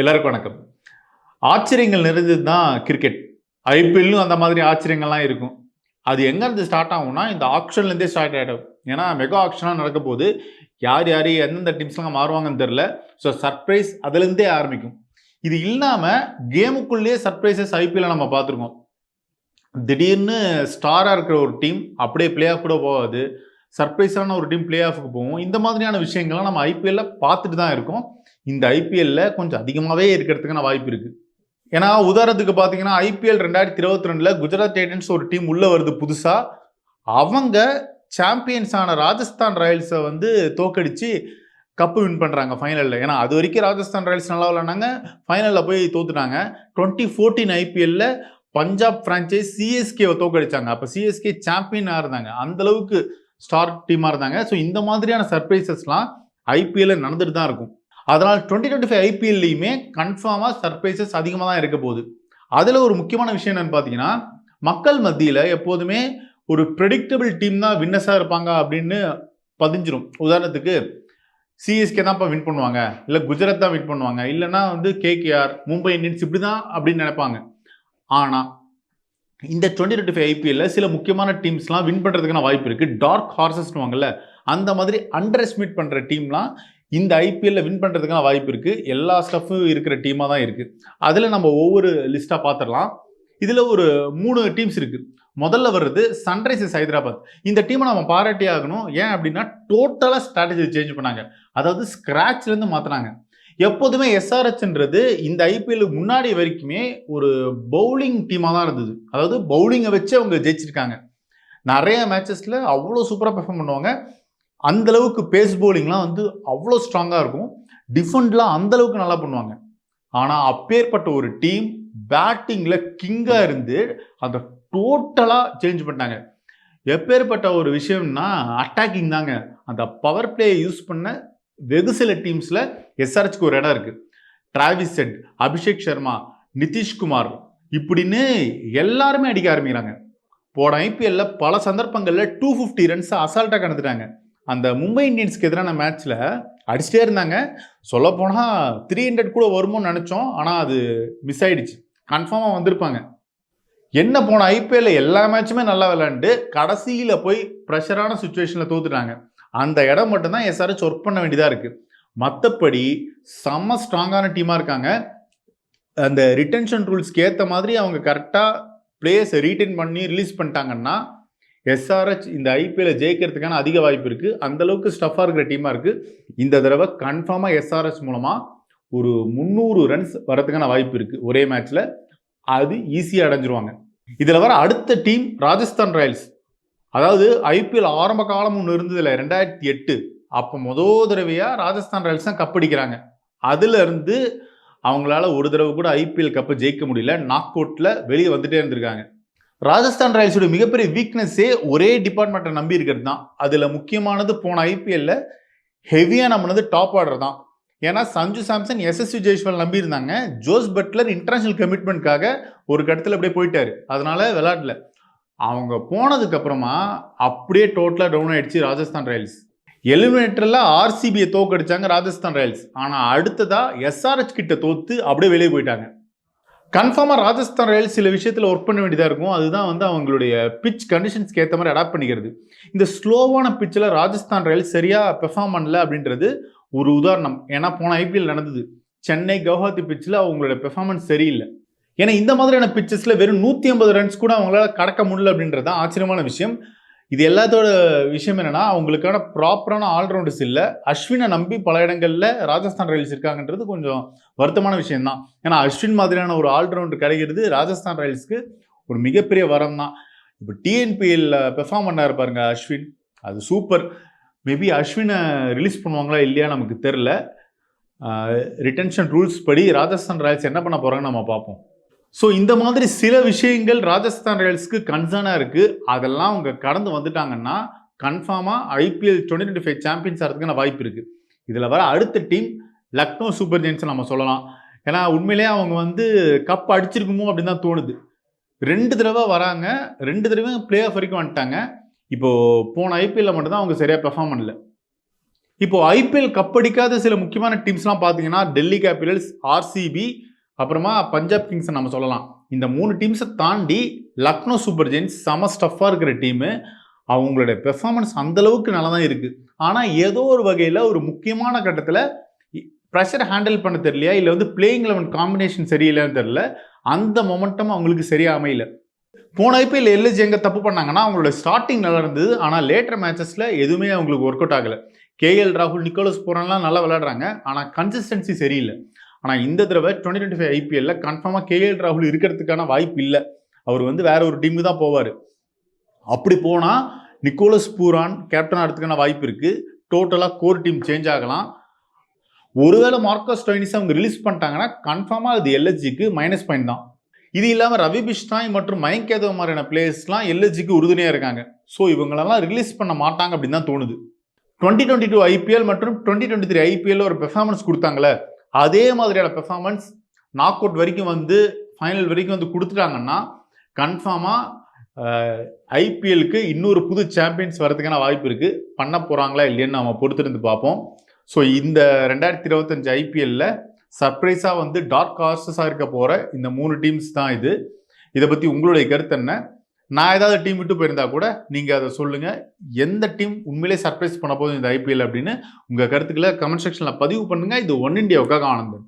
எல்லாருக்கும் வணக்கம். ஆச்சரியங்கள் நிறைஞ்சது தான் கிரிக்கெட் ஐபிஎல்லும் அந்த மாதிரி ஆச்சரியங்கள்லாம் இருக்கும். அது எங்கேருந்து ஸ்டார்ட் ஆகும்னா இந்த ஆக்ஷன்லேருந்தே ஸ்டார்ட் ஆகிடும் ஏன்னா மெகா ஆக்ஷனாக நடக்க போது யார் யார் எந்தெந்த டீம்ஸ்லாம் மாறுவாங்கன்னு தெரில ஸோ சர்ப்ரைஸ் அதுலேருந்தே ஆரம்பிக்கும். இது இல்லாமல் கேமுக்குள்ளேயே சர்ப்ரைசஸ் ஐபிஎல்ல நம்ம பார்த்துருக்கோம். திடீர்னு ஸ்டாராக இருக்கிற ஒரு டீம் அப்படியே பிளே ஆஃப் கூட போகாது. சர்ப்ரைஸான ஒரு டீம் பிளே ஆஃபுக்கு போகும் இந்த மாதிரியான விஷயங்கள்லாம் நம்ம ஐபிஎல்ல பார்த்துட்டு தான் இருக்கோம். இந்த ஐபிஎல்ல கொஞ்சம் அதிகமாகவே இருக்கிறதுக்கான வாய்ப்பு இருக்கு. ஏன்னா உதாரணத்துக்கு பார்த்தீங்கன்னா ஐபிஎல் ரெண்டாயிரத்தி இருபத்தி ரெண்டில் குஜராத் டைட்டன்ஸ் ஒரு டீம் உள்ள வருது புதுசாக அவங்க சாம்பியன்ஸான ராஜஸ்தான் ராயல்ஸை வந்து தோக்கடிச்சு கப்பு வின் பண்ணுறாங்க ஃபைனலில் ஏன்னா அது வரைக்கும் ராஜஸ்தான் ராயல்ஸ் நல்லா விளாண்டாங்க ஃபைனலில் போய் தோத்துட்டாங்க. டுவெண்ட்டி ஃபோர்டீன் ஐபிஎல்ல பஞ்சாப் ஃப்ரான்ச்சைஸ் சிஎஸ்கேவை தோக்கடிச்சாங்க. அப்போ சிஎஸ்கே சாம்பியனாக இருந்தாங்க. அந்த அளவுக்கு ஸ்டார் டீமாக இருந்தாங்க. ஸோ இந்த மாதிரியான சர்ப்ரைசஸ்லாம் ஐபிஎல்ல நடந்துட்டு தான் இருக்கும். அதனால் டுவெண்ட்டி டுவெண்ட்டி ஃபைவ் ஐபிஎல்லையுமே கன்ஃபார்மாக சர்ப்ரைசஸ் அதிகமாக தான் இருக்க போகுது. அதில் ஒரு முக்கியமான விஷயம் என்னென்னு பார்த்தீங்கன்னா மக்கள் மத்தியில் எப்போதுமே ஒரு ப்ரெடிக்டபிள் டீம் தான் வின்னஸாக இருப்பாங்க அப்படின்னு பதிஞ்சிரும். உதாரணத்துக்கு சிஎஸ்கே தான் இப்போ வின் பண்ணுவாங்க. இல்லை குஜராத் தான் வின் பண்ணுவாங்க. இல்லைன்னா வந்து கேகேஆர் மும்பை இந்தியன்ஸ் இப்படி தான் அப்படின்னு நினைப்பாங்க. ஆனால் இந்த டுவெண்ட்டி டுவெண்ட்டி ஃபைவ் ஐபிஎல்ல சில முக்கியமான டீம்ஸ்லாம் வின் பண்ணுறதுக்கான வாய்ப்பு இருக்குது டார்க் ஹார்சஸ்னுவாங்கல்ல அந்த மாதிரி அண்டர் எஸ்டிமேட் பண்ணுற டீம்லாம் இந்த ஐபிஎல்ல வின் பண்ணுறதுக்கான வாய்ப்பு இருக்குது எல்லா ஸ்டஃப்பும் இருக்கிற டீமாக தான் இருக்குது அதில் நம்ம ஒவ்வொரு லிஸ்ட்டாக பார்த்துடலாம் இதில் ஒரு மூணு டீம்ஸ் இருக்குது முதல்ல வர்றது சன்ரைசர்ஸ் ஹைதராபாத். இந்த டீமை நம்ம பாராட்டி ஆகணும். ஏன் அப்படின்னா டோட்டலாக ஸ்ட்ராட்டஜி சேஞ்ச் பண்ணாங்க. அதாவது ஸ்க்ராட்ச்லேருந்து மாற்றினாங்க எப்போதுமே எஸ்ஆர்ஹெச்ன்றது இந்த ஐபிஎல் முன்னாடி வரைக்குமே ஒரு பவுலிங் டீமாக தான் இருந்தது. அதாவது பவுலிங்கை வச்சு அவங்க ஜெயிச்சிருக்காங்க. நிறைய மேட்சஸில் அவ்வளோ சூப்பராக பெர்ஃபார்ம் பண்ணுவாங்க. அந்த அளவுக்கு பேஸ் பவுலிங்லாம் வந்து அவ்வளோ ஸ்ட்ராங்காக இருக்கும். டிஃபெண்ட்லாம் அந்தளவுக்கு நல்லா பண்ணுவாங்க. ஆனால் அப்பேற்பட்ட ஒரு டீம் பேட்டிங்கில் கிங்காக இருந்து அந்த டோட்டலாக சேஞ்ச் பண்ணிட்டாங்க. எப்பேற்பட்ட ஒரு விஷயம்னா அட்டாக்கிங் தாங்க. அந்த பவர் பிளேயை யூஸ் பண்ண வெகு சில டீம்ஸில் எஸ்ஆர்ஹெச்க்கு ஒரு இடம் இருக்குது டிராவிஸ் செட் அபிஷேக் சர்மா நிதிஷ்குமார் இப்படின்னு எல்லாருமே அடிக்க ஆரம்பிக்கிறாங்க. போன ஐபிஎல்ல பல சந்தர்ப்பங்களில் டூ ஃபிஃப்டி ரன்ஸ் அசால்ட்டாக கணத்துட்டாங்க அந்த மும்பை இந்தியன்ஸ்க்கு எதிரான மேட்ச்சில் அடிச்சிட்டே இருந்தாங்க. சொல்லப்போனால் த்ரீ ஹண்ட்ரட் கூட வருமோன்னு நினச்சோம். ஆனால் அது மிஸ் ஆயிடுச்சு. கன்ஃபார்மாக வந்திருப்பாங்க. என்ன போன ஐபிஎல்ல எல்லா மேட்சுமே நல்லா விளையாண்டு கடைசியில் போய் ப்ரெஷரான சுச்சுவேஷனில் தோத்துட்டாங்க. அந்த இடம் மட்டும்தான் எஸ்ஆர்ஹெச் ஒர்க் பண்ண வேண்டியதாக இருக்குது மற்றபடி செம்ம ஸ்ட்ராங்கான டீமாக இருக்காங்க. அந்த ரிட்டென்ஷன் ரூல்ஸ்க்கு ஏற்ற மாதிரி அவங்க கரெக்டாக பிளேயர்ஸை ரீட்டைன் பண்ணி ரிலீஸ் பண்ணிட்டாங்கன்னா எஸ்ஆர்ஹெச் இந்த ஐபிஎல்ல ஜெயிக்கிறதுக்கான அதிக வாய்ப்பு இருக்குது அந்தளவுக்கு ஸ்டஃபாக இருக்கிற டீமாக இருக்குது இந்த தடவை கன்ஃபார்மாக எஸ்ஆர்ஹெச் மூலமாக ஒரு முந்நூறு ரன்ஸ் வரதுக்கான வாய்ப்பு இருக்குது ஒரே மேட்ச்சில் அது ஈஸியாக அடைஞ்சிருவாங்க. இதில் வர அடுத்த டீம் ராஜஸ்தான் ராயல்ஸ் அதாவது ஐபிஎல் ஆரம்ப காலம் ஒன்று இருந்ததில்ல ரெண்டாயிரத்தி எட்டு. அப்போ முதல் தடவையாக ராஜஸ்தான் ராயல்ஸ் தான் கப் அடிக்கிறாங்க அவங்களால ஒரு தடவை கூட ஐபிஎல் கப்பை ஜெயிக்க முடியல. நாக் அவுட்டில் வெளியே வந்துட்டே இருந்திருக்காங்க. ராஜஸ்தான் ராயல்ஸோட மிகப்பெரிய வீக்னஸே ஒரே டிபார்ட்மெண்ட்டை நம்பி இருக்கிறது தான் அதில் முக்கியமானது போன ஐபிஎல்ல ஹெவியாக நம்மளது டாப் ஆர்டர் தான். ஏன்னா சஞ்சு சாம்சன் எஸ்எஸ்வி ஜெய்ஸ்வால் நம்பியிருந்தாங்க ஜோஸ் பட்லர் இன்டர்நேஷனல் கமிட்மெண்ட்காக ஒரு கட்டத்தில் அப்படியே போயிட்டாரு. அதனால விளாட்ல அவங்க போனதுக்கு அப்புறமா அப்படியே டோட்டலாக டவுன் ஆயிடுச்சு ராஜஸ்தான் ராயல்ஸ் எலிமினேட்டரில் ஆர்சிபியை தோக்கடிச்சாங்க ராஜஸ்தான் ராயல்ஸ் ஆனால் அடுத்ததா எஸ்ஆர்ஹெச் கிட்ட தோத்து அப்படியே வெளியே போயிட்டாங்க. கன்ஃபார்மாக ராஜஸ்தான் ராயல்ஸ் சில விஷயத்தில் ஒர்க் பண்ண வேண்டியதாக இருக்கும். அதுதான் வந்து அவங்களுடைய பிச் கண்டிஷன்ஸ்க்கு ஏற்ற மாதிரி அடாப்ட் பண்ணிக்கிறது. இந்த ஸ்லோவான பிச்சில் ராஜஸ்தான் ராயல்ஸ் சரியாக பெர்ஃபார்ம் பண்ணல அப்படின்றது ஒரு உதாரணம். ஏன்னா போன ஐபிஎல் நடந்தது. சென்னை கவுஹாத்தி பிச்சில் அவங்களோட பெர்ஃபார்மன்ஸ் சரியில்லை. ஏன்னா இந்த மாதிரியான பிச்சஸில் வெறும் நூற்றி ஐம்பது ரன்ஸ் கூட அவங்களால கடக்க முடியல அப்படின்றது தான் ஆச்சரியமான விஷயம். இது எல்லாத்தோட விஷயம் என்னன்னா அவங்களுக்கான ப்ராப்பரான ஆல்ரவுண்டர்ஸ் இல்லை. அஸ்வினை நம்பி பல இடங்களில் ராஜஸ்தான் ராயல்ஸ் இருக்காங்கன்றது கொஞ்சம் வருத்தமான விஷயம் தான் ஏன்னா அஸ்வின் மாதிரியான ஒரு ஆல்ரவுண்டர் கிடைக்கிறது ராஜஸ்தான் ராயல்ஸ்க்கு ஒரு மிகப்பெரிய வரம் தான் இப்போ டிஎன்பிஎல்ல பெர்ஃபார்ம் பண்ணாரு பாருங்க அஸ்வின். அது சூப்பர் மேபி அஸ்வினை ரிலீஸ் பண்ணுவாங்களா இல்லையா நமக்கு தெரில ரிட்டன்ஷன் ரூல்ஸ் படி ராஜஸ்தான் ராயல்ஸ் என்ன பண்ண போகிறாங்கன்னு நம்ம பார்ப்போம். ஸோ இந்த மாதிரி சில விஷயங்கள் ராஜஸ்தான் ராயல்ஸ்க்கு கன்சர்னாக இருக்குது அதெல்லாம் அவங்க கடந்து வந்துட்டாங்கன்னா கன்ஃபார்மாக IPL twenty twenty five champions ஆகிறதுக்கான வாய்ப்பு இருக்குது இதில் வர அடுத்த டீம் லக்னோ சூப்பர் ஜெயின்ஸ் நம்ம சொல்லலாம். ஏன்னா உண்மையிலேயே அவங்க வந்து கப் அடிச்சிருக்குமோ அப்படின்னு தான் தோணுது. ரெண்டு தடவை வராங்க. ரெண்டு தடவை பிளே ஆஃப் வரைக்கும் வந்துட்டாங்க. இப்போது போன ஐபிஎல்ல மட்டும்தான் அவங்க சரியாக பெர்ஃபார்ம் பண்ணல. இப்போ ஐபிஎல் கப் அடிக்காத சில முக்கியமான டீம்ஸ்லாம் பார்த்தீங்கன்னா டெல்லி கேபிட்டல்ஸ் ஆர்சிபி அப்புறமா பஞ்சாப் கிங்ஸை நம்ம சொல்லலாம். இந்த மூணு டீம்ஸை தாண்டி லக்னோ சூப்பர் ஜெயின்ஸ் செம ஸ்டஃப்பாக இருக்கிற டீமு அவங்களுடைய பெர்ஃபார்மன்ஸ் அந்த அளவுக்கு நல்லா தான் இருக்குது ஆனால் ஏதோ ஒரு வகையில் ஒரு முக்கியமான கட்டத்தில் ப்ரெஷர் ஹேண்டில் பண்ண தெரியலையா? இல்லை வந்து பிளேயிங் லெவன் காம்பினேஷன் சரியில்லைன்னு தெரில அந்த மொமெண்டம் அவங்களுக்கு சரியாக அமையல போன ஐபிஎல் எல்எஸ்ஜி எங்கே தப்பு பண்ணாங்கன்னா அவங்களோட ஸ்டார்டிங் நல்லா இருந்தது. ஆனால் லேட்டர் மேட்சஸில் எதுவுமே அவங்களுக்கு ஒர்க் அவுட் ஆகலை கேஎல் ராகுல் நிக்கோலஸ் போரான்லாம் நல்லா விளையாடுறாங்க. ஆனால் கன்சிஸ்டன்சி சரியில்லை. ஆனால் இந்த தடவை டுவெண்ட்டி டுவெண்ட்டி ஃபைவ் ஐபிஎல்ல கன்ஃபார்மாக கேஎல் ராகுல் இருக்கிறதுக்கான வாய்ப்பு இல்லை. அவர் வந்து வேற ஒரு டீமுக்கு தான் போவார். அப்படி போனால் நிக்கோலஸ் பூரான் கேப்டன் ஆகிறதுக்கான வாய்ப்பு இருக்குது டோட்டலாக கோர் டீம் சேஞ்ச் ஆகலாம். ஒருவேளை மார்க்கஸ் ஸ்டோயினிஸ் அவங்க ரிலீஸ் பண்ணிட்டாங்கன்னா கன்ஃபார்மாக அது எல்எஸ்ஜிக்கு மைனஸ் பாயிண்ட் தான். இது இல்லாமல் ரவி பிஷ்டாய் மற்றும் மயங்க் யாதவ் மாதிரியான பிளேயர்ஸ்லாம் எல்எஸ்ஜிக்கு உறுதுணையாக இருக்காங்க. ஸோ இவங்களெல்லாம் ரிலீஸ் பண்ண மாட்டாங்க அப்படின்னு தான் தோணுது. டுவெண்ட்டி டுவெண்ட்டி டூ ஐபிஎல் மற்றும் டுவெண்ட்டி டுவெண்ட்டி த்ரீ ஐபிஎல் ஒரு பெர்ஃபார்மன்ஸ் கொடுத்தாங்களே அதே மாதிரியான பெர்ஃபார்மன்ஸ் நாக் அவுட் வரைக்கும் வந்து ஃபைனல் வரைக்கும் வந்து கொடுத்துட்டாங்கன்னா கன்ஃபார்மாக ஐபிஎலுக்கு இன்னொரு புது சாம்பியன்ஸ் வரதுக்கான வாய்ப்பு இருக்குது பண்ண போகிறாங்களா இல்லைன்னு நம்ம பொறுத்திருந்து பார்ப்போம். ஸோ இந்த ரெண்டாயிரத்தி இருபத்தஞ்சு ஐபிஎல்ல சர்ப்ரைஸாக வந்து டார்க் ஹார்சஸாக இருக்க போகிற இந்த மூணு டீம்ஸ் தான் இது. இதை பற்றி உங்களுடைய கருத்து என்ன? நான் ஏதாவது டீம் விட்டு போயிருந்தா கூட நீங்கள் அதை சொல்லுங்கள் எந்த டீம் உண்மையிலே சர்ப்ரைஸ் பண்ண போதும் இந்த ஐபிஎல் அப்படின்னு உங்கள் கருத்துக்களை கமெண்ட் செக்ஷனில் பதிவு பண்ணுங்கள் இது ஒன் இண்டியாவுக்காக ஆனந்தன்.